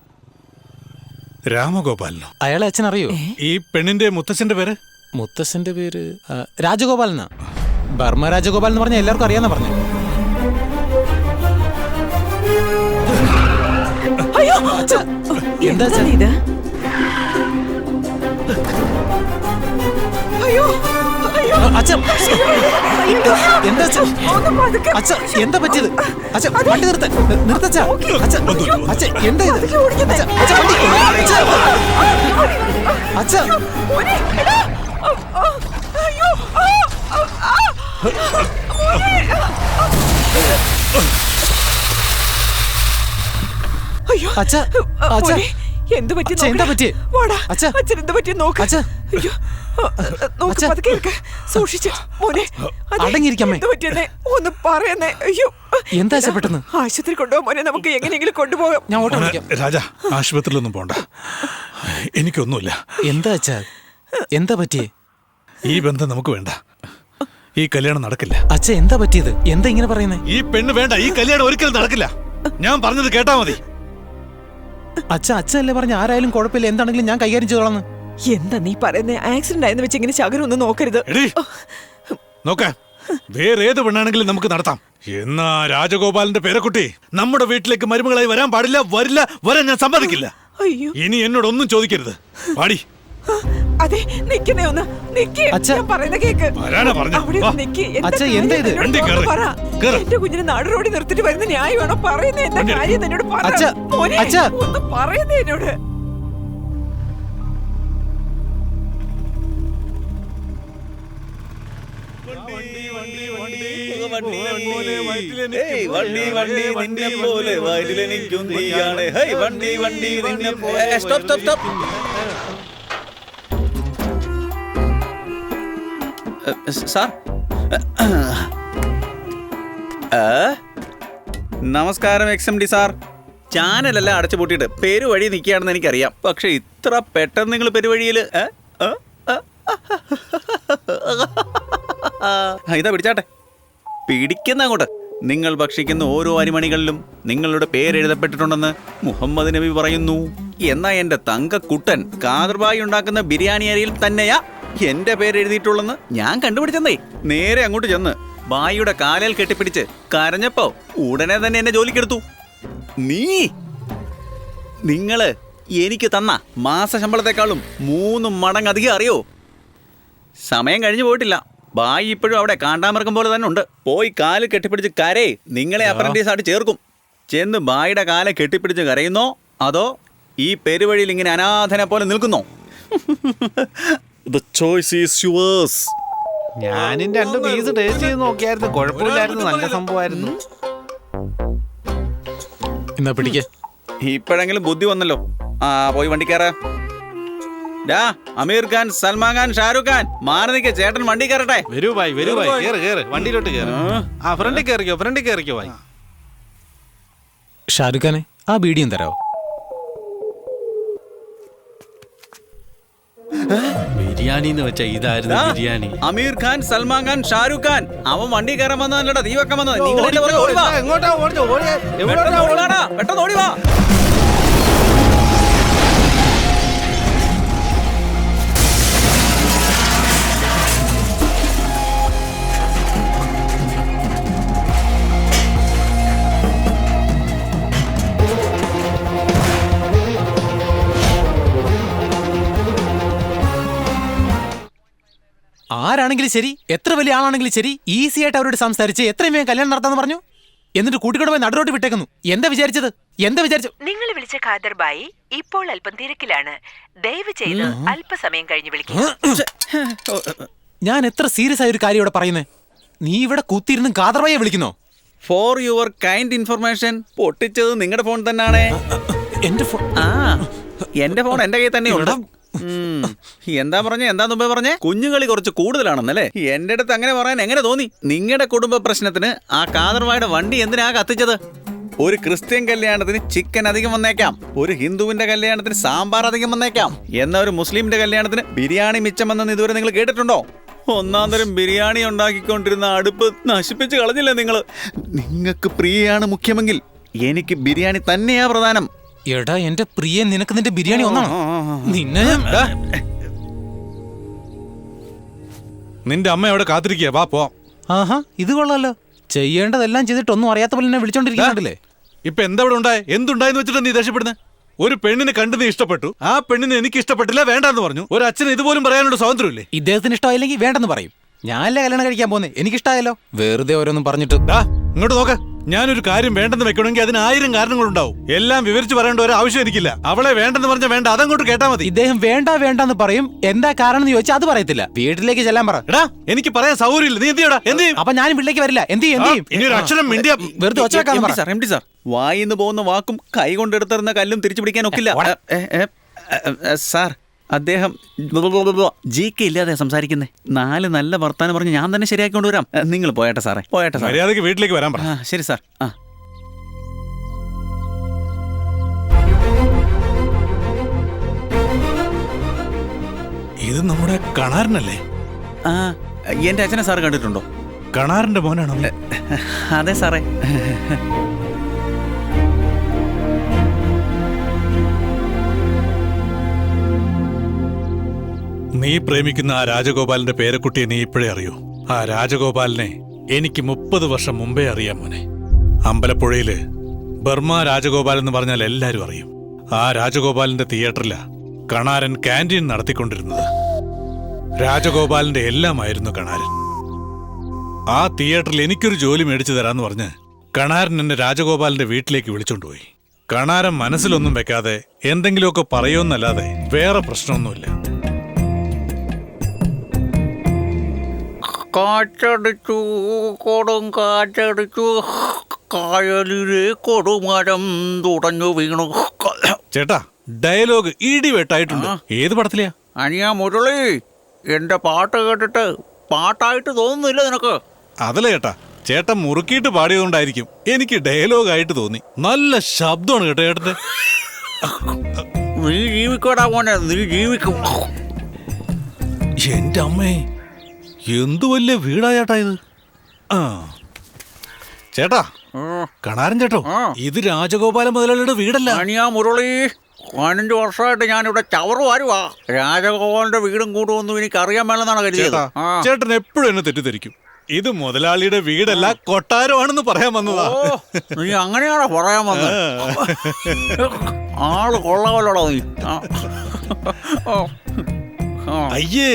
രാമഗോപാലനോ? അയാളെ അച്ഛൻ അറിയോ ഈ പെണ്ണിന്റെ മുത്തച്ഛന്റെ പേര്? മുത്തശ്ശന്റെ പേര് ആ, രാജഗോപാൽ എന്നാ. ബർമ്മ രാജഗോപാൽ എന്ന് പറഞ്ഞാൽ എല്ലാവർക്കും അറിയാന്നാ പറഞ്ഞു. അയ്യോ എന്താ എന്താ അച്ഛാ? ഇത് അയ്യോ അയ്യോ അച്ഛ എന്താ അച്ഛ ഒന്ന് പതുക്കെ. അച്ഛ എന്താ പറ്റിയത് അച്ഛ വണ്ടി നിർത്ത നിർത്തച്ഛ അച്ഛ അച്ഛ എന്താ ഇത് പതുക്കെ ഓടിക്കുന്നേ. അച്ഛ, അച്ഛ, വണ്ടി. അച്ഛ. അച്ഛ മോനെ, എടാ. ആ, ആ, അച്ഛ, അച്ഛ. മോനെ, എന്ത് പറ്റി എന്താ നോക്കടാ. വാടാ അച്ഛ. അച്ഛൻ എന്ത് പറ്റി നോക്ക് അച്ഛ. അയ്യോ നോക്ക് അച്ഛ. പതുക്കെ ഇരിക്ക്. സൂക്ഷിച്ച് മോനെ അടങ്ങിയിരിക്കമ്മേ. എന്ത് പറ്റിയെന്നേ ഒന്ന് പറയുന്നേ അയ്യോ എന്താ അച്ഛ പെട്ടെന്ന്? ആശുപത്രി കൊണ്ടുപോകാൻ മോനെ നമുക്ക് എങ്ങനെയെങ്കിലും കൊണ്ടുപോകാം ഞാൻ ഓട്ടോ വിളിക്കാം രാജ ആശുപത്രിയിലൊന്നും പോണ്ട എനിക്കൊന്നുമില്ല എന്താ അച്ഛാ എന്താ പറ്റിയേ ഈ ബന്ധം നമുക്ക് വേണ്ട ഈ കല്യാണം നടക്കില്ല അച്ഛ എന്താ പറ്റിയത് എന്താ ഇങ്ങനെ പറയുന്നേ ഈ പെണ്ണ് വേണ്ട ഈ കല്യാണം ഒരിക്കലും നടക്കില്ല ഞാൻ പറഞ്ഞത് കേട്ടാ മതി അച്ഛ അച്ഛനല്ലേ പറഞ്ഞ ആരായാലും കുഴപ്പമില്ല. എന്താണെങ്കിലും ഞാൻ കൈകാര്യം ചെയ്തോളാം എന്താ നീ പറയുന്നേ? ആക്സിഡന്റ് ആയെന്ന് വെച്ച് ഇങ്ങനെ ശകരം ഒന്നും നോക്കരുത്. നോക്ക. വേറെ ഏത് പെണ്ണാണെങ്കിലും നമുക്ക് നടത്താം. എന്നാ രാജഗോപാലന്റെ പേരക്കുട്ടി നമ്മുടെ വീട്ടിലേക്ക് മരുമകളായി വരാൻ പാടില്ല വരില്ല വരാൻ ഞാൻ സമ്മതിക്കില്ല. അയ്യോ. ഇനി എന്നോടൊന്നും ചോദിക്കരുത്. പാടി. അതെ നിക്കുന്നേ ഒന്ന് നിക്ക്. ഞാൻ പറയുന്ന കേക്ക്? അവിടെ നിക്ക്. എന്റെ കുഞ്ഞിനെ നാട് നിർത്തിട്ട് വരുന്ന ന്യായമാണോ പറയുന്നത് എന്താ കാര്യം എന്നോട്. ഒന്ന് പറയുന്നേ എന്നോട്. വണ്ടി വണ്ടി നിന്നെ പോലെ വയലിലെനിക്കും നീയാണ്. ഹേയ് വണ്ടി വണ്ടി നിന്നെ പോലെ. Stop stop stop. സാർ? നമസ്കാരം എക്സ് എം ഡി സാർ. ചാനലെല്ലാം അടച്ചു പൂട്ടിയിട്ട് പെരുവഴി നിൽക്കുകയാണെന്ന് എനിക്കറിയാം. പക്ഷെ ഇത്ര പെട്ടെന്ന് നിങ്ങൾ പെരുവഴിയിൽ ഇതാ പിടിച്ചാട്ടെ. പിടിക്കുന്ന അങ്ങോട്ട്. നിങ്ങൾ ഭക്ഷിക്കുന്ന ഓരോ അരിമണികളിലും നിങ്ങളുടെ പേരെഴുതപ്പെട്ടിട്ടുണ്ടെന്ന് മുഹമ്മദ് നബി പറയുന്നു. എന്നാ എന്റെ തങ്കക്കുട്ടൻ കാതർബായി ഉണ്ടാക്കുന്ന ബിരിയാണി അരിയിൽ തന്നെയാ എന്റെ പേര് എഴുതിയിട്ടുള്ളെന്ന് ഞാൻ കണ്ടുപിടിച്ചെന്നേ. നേരെ അങ്ങോട്ട് ചെന്ന് ബായിയുടെ കാലയിൽ കെട്ടിപ്പിടിച്ച് കരഞ്ഞപ്പോ ഉടനെ തന്നെ എന്നെ ജോലിക്കെടുത്തു. നീ നിങ്ങൾ എനിക്ക് തന്ന മാസശമ്പളത്തെക്കാളും മൂന്ന് മടങ്ങ് അധികം അറിയോ? സമയം കഴിഞ്ഞു പോയിട്ടില്ല. ബായി ഇപ്പോഴും അവിടെ കാണ്ടാമൃഗം പോലെ തന്നെ ഉണ്ട്. പോയി കാൽ കെട്ടിപ്പിടിച്ച് കരേ നിങ്ങളെ അപ്രന്റീസ് ആയിട്ട് ചേർക്കും. ചെന്ന് ബായിയുടെ കാലെ കെട്ടിപ്പിടിച്ച് കരയുന്നോ? അതോ ഈ പെരുവഴിയിൽ ഇങ്ങനെ അനാഥനെ പോലെ നിൽക്കുന്നോ? ദ ചോയ്സ് ഈസ് യുവേഴ്സ് ഞാനും രണ്ട് പീസ് ടേസ്റ്റ് ചെയ്ത് നോക്കിയായിരുന്നു. കുഴപ്പമില്ലായിരുന്നു. നല്ല സംഭവമായിരുന്നു. എന്നാ പിടിക്കേ. ഇപ്പോഴെങ്കിലും ബുദ്ധി വന്നല്ലോ. ആ പോയി വണ്ടി കയറാ. ഡാ അമീർ ഖാൻ സൽമാൻ ഖാൻ ഷാരൂഖ് ഖാൻ മാറി നിൽക്ക ചേട്ടൻ വണ്ടി കയറട്ടെ. വരൂ ഭായ് വരൂ ഭായ്. കേറ് കേറ്. വണ്ടിയിലോട്ട് കേറ്. ആ. ആ ഫ്രണ്ടിൽ കയറിക്കോ ഫ്രണ്ടിൽ കയറിക്കോ ഭായ്. ഷാരൂഖ് ഖാനെ ആ ബീഡിയും തരാവോ? ബിരിയാണി എന്ന് വെച്ചാ ഇതായിരുന്നു ബിരിയാണി. അമീർ ഖാൻ സൽമാൻ ഖാൻ ഷാരൂഖ് ഖാൻ. അവൻ വണ്ടി കയറാൻ വന്നതല്ലടാ ദീപക്കം വന്നത്. നിങ്ങൾ പെട്ടെന്ന് ഓടി വാ. ആരാണെങ്കിലും ശരി എത്ര വലിയ ആളാണെങ്കിലും ശരി ഈസി ആയിട്ട് അവരോട് സംസാരിച്ച് എത്രയും വേഗം കല്യാണം നടത്താന്ന് പറഞ്ഞു. എന്നിട്ട് കൂട്ടിക്കൊണ്ടുപോയി നടുറോട്ട് വിട്ടേക്കുന്നു. എന്താ വിചാരിച്ചത്? എന്താ വിചാരിച്ചു നിങ്ങൾ വിളിച്ച ഖാദർബായി ഇപ്പോൾ അല്പം തിരക്കിലാണ്. ദയവ് ചെയ്ത് അല്പസമയം കഴിഞ്ഞ് വിളിക്കുക ഞാൻ എത്ര സീരിയസ് ആയ ഒരു കാര്യം ഇവിടെ പറയുന്നേ. നീ ഇവിടെ കൂത്തിയിരുന്ന് ഖാദർ ബായിയെ വിളിക്കുന്നോ? ഫോർ യുവർ കൈൻഡ് ഇൻഫർമേഷൻ പൊട്ടിച്ചത് നിങ്ങളുടെ ഫോൺ തന്നെയാണ് എന്റെ ഫോൺ ആ എന്റെ ഫോൺ എന്റെ കയ്യിൽ തന്നെ ഉണ്ട്. എന്താ പറഞ്ഞ? എന്താ മുമ്പേ പറഞ്ഞേ? കുഞ്ഞുകളി കുറച്ച് കൂടുതലാണെന്നല്ലേ? എന്റെ അടുത്ത് അങ്ങനെ പറയാൻ എങ്ങനെ തോന്നി? നിങ്ങളുടെ കുടുംബ പ്രശ്നത്തിന് ആ കാതർവായുടെ വണ്ടി എന്തിനാ കത്തിച്ചത്? ഒരു ക്രിസ്ത്യൻ കല്യാണത്തിന് ചിക്കൻ അധികം വന്നേക്കാം. ഒരു ഹിന്ദുവിന്റെ കല്യാണത്തിന് സാമ്പാർ അധികം വന്നേക്കാം. എന്നാ ഒരു മുസ്ലിമിന്റെ കല്യാണത്തിന് ബിരിയാണി മിച്ചം വന്നെന്ന് ഇതുവരെ നിങ്ങൾ കേട്ടിട്ടുണ്ടോ? ഒന്നാം തരം ബിരിയാണി ഉണ്ടാക്കിക്കൊണ്ടിരുന്ന അടുപ്പ് നശിപ്പിച്ച് കളഞ്ഞില്ലേ നിങ്ങൾ നിങ്ങൾക്ക് പ്രിയയാണ് മുഖ്യമെങ്കിൽ എനിക്ക് ബിരിയാണി തന്നെയാ പ്രധാനം. എടാ എന്റെ പ്രിയ നിനക്ക് നിന്റെ ബിരിയാണി ഒന്നാണോ? നിന്നെ നിന്റെ അമ്മ അവിടെ കാത്തിരിക്കുക വാ പോ ആഹാ ഇത് കൊള്ളാലോ. ചെയ്യേണ്ടതെല്ലാം ചെയ്തിട്ട് ഒന്നും അറിയാത്ത പോലെ എന്നെ വിളിച്ചോണ്ടിരിക്കുന്നുണ്ടല്ലേ ഇപ്പൊ എന്താ ഇവിടെ ഉണ്ടായ? എന്തുണ്ടായെന്ന് വെച്ചിട്ട് നീ ദേഷ്യപ്പെടുന്നത് ഒരു പെണ്ണിനെ കണ്ടു നീ ഇഷ്ടപ്പെട്ടു. ആ പെണ്ണിനെ എനിക്ക് ഇഷ്ടപ്പെട്ടില്ല വേണ്ടെന്ന് പറഞ്ഞു. ഒരു അച്ഛന് ഇതുപോലും പറയാനുള്ള സ്വാതന്ത്ര്യമില്ലേ? ഇദ്ദേഹത്തിന് ഇഷ്ടമായില്ലെങ്കിൽ വേണ്ടെന്ന് പറയും. ഞാനല്ലേ കല്യാണം കഴിക്കാൻ പോന്നെ? എനിക്കിഷ്ടായല്ലോ. വെറുതെ ഓരോന്നും പറഞ്ഞിട്ട് ഇങ്ങോട്ട് നോക്ക്. ഞാനൊരു കാര്യം വേണ്ടെന്ന് വെക്കണമെങ്കിൽ അതിന് ആയിരം കാരണങ്ങളുണ്ടാവും. എല്ലാം വിവരിച്ചു പറയേണ്ട ഒരു ആവശ്യം എനിക്കില്ല. അവളെ വേണ്ടെന്ന് പറഞ്ഞ വേണ്ട അതങ്ങോട്ട് കേട്ടാ മതി. ഇദ്ദേഹം വേണ്ട വേണ്ടെന്ന് പറയും എന്താ കാരണം എന്ന് ചോദിച്ചാൽ അത് പറയത്തില്ല. വീട്ടിലേക്ക് ചെല്ലാൻ പറ. എടാ എനിക്ക് പറയാൻ സൗകര്യമില്ല. നീ എന്ത് ചെയ്യടാ? എന്ത് ചെയ്യും? അപ്പൊ ഞാൻ വീട്ടിലേക്ക് വരില്ല. എന്ത് ചെയ്യും? എന്ത് ചെയ്യും? ഇനി ഒരു അക്ഷരം മിണ്ടിയ വെറുതെ ഒച്ച വെക്കാന്ന് എം പറ. D sir M D sir. വായിന്ന് പോകുന്ന വാക്കും കൈ കൊണ്ടെടുത്തിരുന്ന കല്ലും തിരിച്ചു പിടിക്കാൻ ഒക്കില്ല സാർ അദ്ദേഹം ജി കെ ഇല്ലാതെ സംസാരിക്കുന്നേ? നാല് നല്ല വർത്താനം പറഞ്ഞ് ഞാൻ തന്നെ ശരിയാക്കി കൊണ്ടുവരാം നിങ്ങൾ പോയട്ടെ സാറേ. പോയട്ടെ സാറേ. മര്യാദയ്ക്ക് വീട്ടിലേക്ക് വരാൻ പറ. ശരി സാർ. ആ. ഇത് നമ്മുടെ കണാറിനല്ലേ? ആ എന്റെ അച്ഛനെ സാർ കണ്ടിട്ടുണ്ടോ? കണാറിന്റെ മോനാണോ? അതെ സാറേ. നീ പ്രേമിക്കുന്ന ആ രാജഗോപാലിന്റെ പേരക്കുട്ടിയെ നീ ഇപ്പോഴേ അറിയൂ. ആ രാജഗോപാലിനെ എനിക്ക് മുപ്പത് വർഷം മുമ്പേ അറിയാം മോനെ. അമ്പലപ്പുഴയിൽ ബർമ രാജഗോപാൽ എന്ന് പറഞ്ഞാൽ എല്ലാരും അറിയും. ആ രാജഗോപാലിന്റെ തിയേറ്ററിലാ കണാരൻ ക്യാന്റീൻ നടത്തിക്കൊണ്ടിരുന്നത്. രാജഗോപാലിന്റെ എല്ലാമായിരുന്നു കണാരൻ. ആ തിയേറ്ററിൽ എനിക്കൊരു ജോലി മേടിച്ചു തരാന്ന് പറഞ്ഞ് കണാരൻ എന്നെ രാജഗോപാലിന്റെ വീട്ടിലേക്ക് വിളിച്ചുകൊണ്ടുപോയി കണാരൻ മനസ്സിലൊന്നും വെക്കാതെ എന്തെങ്കിലുമൊക്കെ പറയുമെന്നല്ലാതെ വേറെ പ്രശ്നമൊന്നുമില്ല. കാറ്റടിച്ചു കൊടും കാറ്റടിച്ചു കായലിലെ കൊടുമരം തുടഞ്ഞു വീണു. ചേട്ടാ ഡയലോഗ് ഇടിവെട്ടായിട്ടുണ്ട്. ഏത് പടത്തിലെയാ അനിയാ മുരളി എന്റെ പാട്ട് കേട്ടിട്ട് പാട്ടായിട്ട് തോന്നുന്നില്ല നിനക്ക്. അതല്ല ചേട്ടാ ചേട്ടൻ മുറുക്കിയിട്ട് പാടിയതുകൊണ്ടായിരിക്കും എനിക്ക് ഡയലോഗ് ആയിട്ട് തോന്നി. നല്ല ശബ്ദമാണ് കേട്ടോ ചേട്ടന്റെ. നീ ജീവിക്കടാ മോനെ നീ ജീവിക്കും. എന്റെ അമ്മേ. എന്തു വലിയ വീടാ ചേട്ടാ ഇത്? ആ. ചേട്ടാ കണാരൻ ചേട്ടോ ഇത് രാജഗോപാല മുതലാളിയുടെ വീടല്ല. അണിയാ മുരളി പതിനഞ്ച് വർഷമായിട്ട് ഇവിടെ ചവറ് വരുവാ രാജഗോപാലിന്റെ വീടും കൂടുമൊന്നും എനിക്ക് അറിയാൻ മേലെന്നാണ് കരുതിയത്? ചേട്ടാ ചേട്ടൻ എപ്പോഴും എന്നെ തെറ്റിദ്ധരിക്കും. ഇത് മുതലാളിയുടെ വീടല്ല കൊട്ടാരമാണെന്ന് പറയാൻ വന്നതാ. നീ അങ്ങനെയാണോ പറയാൻ വന്നത്? ആൾ കൊള്ളാമല്ലോടാ നീ. അയ്യേ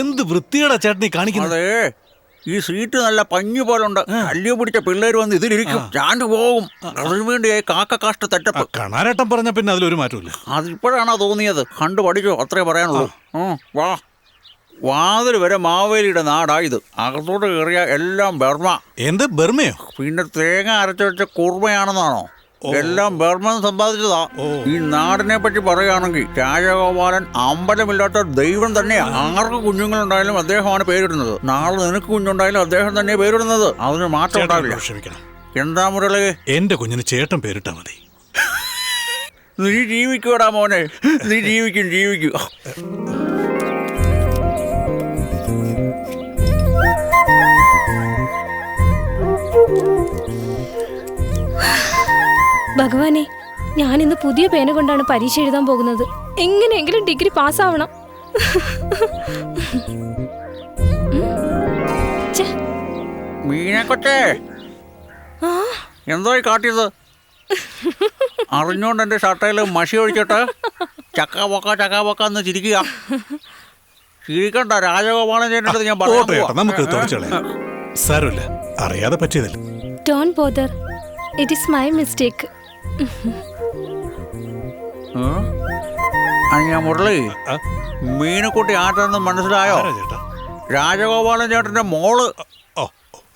എന്ത് വൃത്തിയുടെ ചേട്ടനെ കാണിക്കുന്നത്? ഈ സീറ്റ് നല്ല പഞ്ഞു പോലെ ഉണ്ട് അല്ലിയോ പിടിച്ച പിള്ളേർ വന്ന് ഇതിലിരിക്കും. ചാണ്ട് പോകും. അതിനു വേണ്ടി കാക്ക കാഷ്ട തെറ്റപ്പ് കണാരട്ടം പറഞ്ഞ പിന്നെ അതിലൊരു മാറ്റമില്ല അതിപ്പോഴാണോ തോന്നിയത്? കണ്ടു പഠിച്ചു അത്രേ പറയാനുള്ളൂ. വാ. വാതിൽ വരെ മാവേലിയുടെ നാടായത് അകത്തോട്ട് കയറിയ എല്ലാം ബർമ എന്ത് ബർമയോ പിന്നെ തേങ്ങ അരച്ചു വെച്ച കുർമയാണെന്നാണോ എല്ലാം ബർമൻ സമ്പാദിച്ചതാ. ഈ നാടിനെ പറ്റി പറയുകയാണെങ്കിൽ രാജഗോപാലൻ അമ്പലമില്ലാത്ത ദൈവം തന്നെയാ. ആർക്ക് കുഞ്ഞുങ്ങളുണ്ടായാലും അദ്ദേഹമാണ് പേരിടുന്നത്. നാളെ നിനക്ക് കുഞ്ഞുണ്ടായാലും അദ്ദേഹം തന്നെ പേരിടുന്നത്. അതിന് മാറ്റം ഉണ്ടാവില്ല. ക്ഷമിക്കണം. എന്താ മുരളി? എന്റെ കുഞ്ഞിന് ചേട്ടൻ പേരിട്ടാ മതി. നീ ജീവിക്കൂടാ മോനെ. നീ ജീവിക്കും ജീവിക്കും. ഭഗവാനെ ഞാൻ ഇന്ന് പുതിയ പേന കൊണ്ടാണ് പരീക്ഷ എഴുതാൻ പോകുന്നത്. എങ്ങനെയെങ്കിലും ഡിഗ്രി പാസ്സാവണം. മീനക്കൊച്ചേ. കാട്ടിയത്? അറിഞ്ഞോണ്ട് എന്റെ ഷർട്ടയിൽ മഷി ഒഴിച്ചിട്ട് ചക്ക പൊക്ക ചക്ക പൊക്ക എന്ന് ചിരിക്കുക. ചിരിക്കണ്ട രാജഗോപാലൻ ചേട്ടന്റെ ഞാൻ. നമുക്ക് സാരമില്ല അറിയാതെ പറ്റിയതല്ല. Don't bother it is my mistake അയ്യ മുരളി? മീനക്കുട്ടി ആട്ടെന്ന് മനസ്സിലായോ? രാജഗോപാലൻ ചേട്ടന്റെ മോൾ.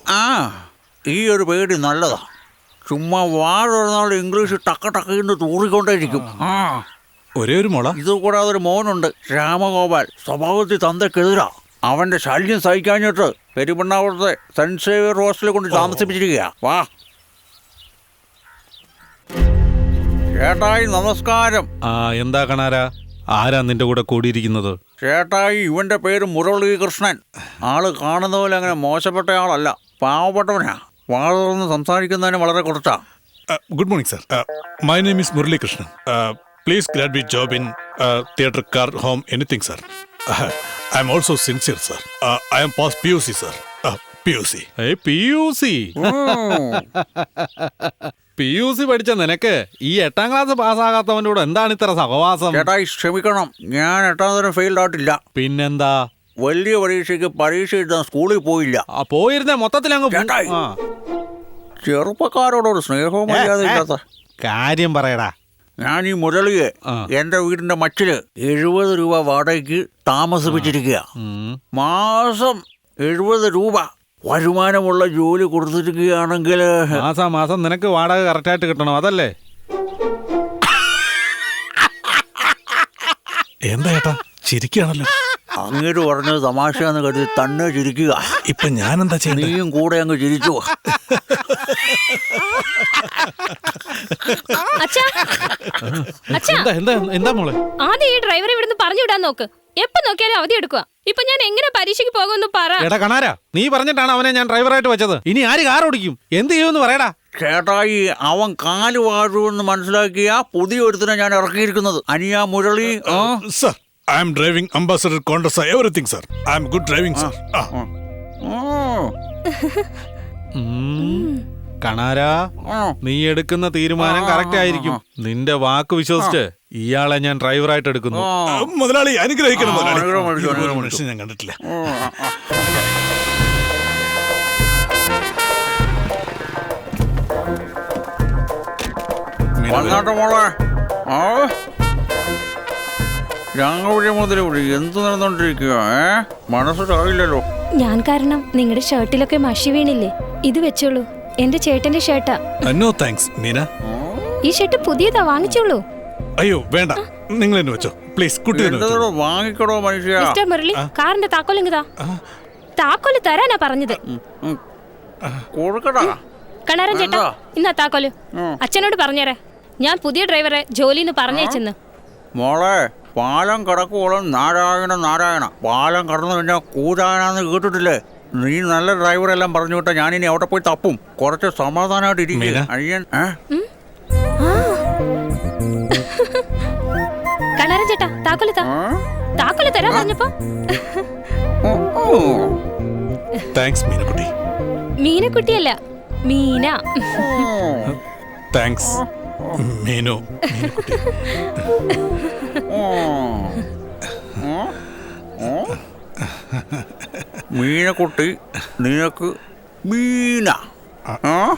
ആ ഈ ഒരു പേടി നല്ലതാ. ചുമ്മാ വാഴൊരുനാൾ ഇംഗ്ലീഷ് ടക്ക ടക്കയിന്ന് തൂറിക്കൊണ്ടേയിരിക്കും. ആ. ഒരേ ഒരു മോള? ഇത് കൂടാതെ ഒരു മോനുണ്ട് രാമഗോപാൽ. സ്വഭാവത്തിൽ തന്തക്കെതിരാ അവന്റെ ശല്യം സഹിക്കാഞ്ഞിട്ട് പെരുമണ്ണാവത്തെ സെന്റ് സേവിയർ ഹോസ്റ്റലിൽ കൊണ്ട് താമസിപ്പിച്ചിരിക്കുക വാ. ചേട്ടായി നമസ്കാരം. ആ എന്താ കണാര? ആരാ നിന്റെ കൂടെ കൂടിയിരിക്കുന്നത്? ചേട്ടായി ഇവന്റെ പേര് മുരളീകൃഷ്ണൻ. ആൾ കാണുന്ന പോലെ അങ്ങനെ മോശപ്പെട്ട ആളല്ല. പാവപ്പെട്ടവനാ. വളർന്ന് സംസാരിക്കുന്നതിന് വളരെ കുറച്ചാ. Good morning sir. My name is Muralikrishnan. Please grad be job in theatre car home anything sir. I'm also sincere sir. I'm pass P U C sir. P U C. P U C. P U C പഠിച്ച നിനക്ക് ഈ എട്ടാം class പാസ്സാകാത്തവനോട് എന്താണ് ഇത്ര സഹവാസം ചേട്ടാ ക്ഷമിക്കണം ഞാൻ എട്ടാം തരം ഫെയിൽഡ് ആയിട്ടില്ല പിന്നെന്താ വലിയ പരീക്ഷയ്ക്ക് പരീക്ഷ എഴുതാൻ സ്കൂളിൽ പോയില്ല ആ, പോയിരുന്ന മൊത്തത്തിൽ അങ്ങ് പോ- ചേട്ടായി. ആ. ചെറുപ്പക്കാരോടൊരു സ്നേഹവും മര്യാദയില്ലാത്ത കാര്യം പറയടാ ഞാൻ ഈ മുരളിയെ ആ. എന്റെ വീടിന്റെ മച്ചിൽ എഴുപത് രൂപ വാടകയ്ക്ക് താമസിപ്പിച്ചിരിക്കുക ഉം. മാസം എഴുപത് രൂപ വരുമാനമുള്ള ജോലി കൊടുത്തിരിക്കുകയാണെങ്കിൽ മാസം മാസം നിനക്ക് വാടക കറക്റ്റായിട്ട് കിട്ടണം അതല്ലേ? എന്താ ഏട്ടാ? ചിരിക്കുകയാണല്ലോ. അങ്ങോട്ട് പറഞ്ഞത് തമാശയാന്ന് കരുതി തന്നെ ചിരിക്കുക. ഇപ്പൊ ഞാൻ എന്താ ചെയ്യുന്നത് നീയും കൂടെ അങ്ങ് ചിരിച്ചു. എന്താ എന്താ എന്താ മോളെ? ആദ്യം ഈ ഡ്രൈവറെ ഇവിടുന്ന് പറഞ്ഞു വിടാൻ നോക്ക്. എപ്പോ നോക്കിയാലും അവധി എടുക്കുക ഇപ്പൊ ഞാൻ എങ്ങനെ പരീക്ഷയ്ക്ക് പോകുമെന്ന് പറ. എടാ കണാരാ നീ പറഞ്ഞിട്ടാണ് അവനെ ഞാൻ ഡ്രൈവറായിട്ട് വെച്ചത്. ഇനി ആര് കാർ ഓടിക്കും? എന്ത് ചെയ്യുമെന്ന് പറയടാ. ചേട്ടായി അവൻ കാൽ വാഴുമെന്ന് മനസ്സിലാക്കിയ പുതിയ ഒരുത്തിനെ ഞാൻ ഇറക്കിയിരിക്കുന്നത്. അനിയ മുരളി ആ? Sir I'm driving ambassador congress everything sir I'm good driving sir hmm. കണാരാ നീ എടുക്കുന്ന തീരുമാനം കറക്റ്റ് ആയിരിക്കും. നിന്റെ വാക്ക് വിശ്വസിച്ച് ഇയാളെ ഞാൻ ഡ്രൈവറായിട്ട് എടുക്കുന്നു. മുതലാളി അനുഗ്രഹിക്കണം ഞാൻ കണ്ടിട്ടില്ല. ആ, ആ. വന്നാട്ടെ മോളെ. ആ. രാവിലെ മുതൽ ഇവിടെ എന്ത് നടന്നോണ്ടിരിക്കുക മനസ്സിലായില്ലല്ലോ ഞാൻ കാരണം നിങ്ങളുടെ ഷർട്ടിലൊക്കെ മഷി വീണില്ലേ? ഇത് വെച്ചോളൂ. എന്റെ ചേട്ടന്റെ ഷർട്ടാ നോ താങ്ക്സ് മീന ഈ ഷർട്ട് പുതിയതാ വാങ്ങിച്ചോളൂ. അയ്യോ വേണ്ട. നിങ്ങൾ എന്നെ വെച്ചോ. പ്ലീസ് കുട്ടി. വാങ്ങിക്കടോ മനുഷ്യ? മിസ്റ്റർ മുരളി കാറിന്റെ താക്കോൽ ഇങ്ങതാ താക്കോൽ തരാനാ പറഞ്ഞത്. കൊടുക്കടാ. കണാരൻ ചേട്ടാ? ഇന്നാ താക്കോൽ. അച്ഛനോട് പറഞ്ഞേരെ. ഞാൻ പുതിയ ഡ്രൈവറെ ജോലിന്ന് പറഞ്ഞയച്ചെന്ന്. മോളെ പാലം കടക്കുവോളം നാരായണ നാരായണ. പാലം കടന്നു കഴിഞ്ഞാൽ കൂതാനാന്ന് കേട്ടിട്ടില്ലേ? നീ നല്ല ഡ്രൈവറെല്ലാം പറഞ്ഞു വിട്ടാ ഞാനിനി അവിടെ പോയി തപ്പും കുറച്ച് സമാധാനമായിട്ട് ഇരിക്കുക? അയ്യൻ? കണാരൻ ചേട്ടാ താക്കോൽ താ ആ? താക്കോൽ തരാൻ പറഞ്ഞപ്പോ ഓ, ഓ. താങ്ക്സ് മീനക്കുട്ടി മീനക്കുട്ടിയല്ല മീന താങ്ക്സ് മീനു മീനക്കുട്ടി ഓ. ഓ? ഓ? മീനക്കുട്ടി നിനക്ക് മീന. ആ.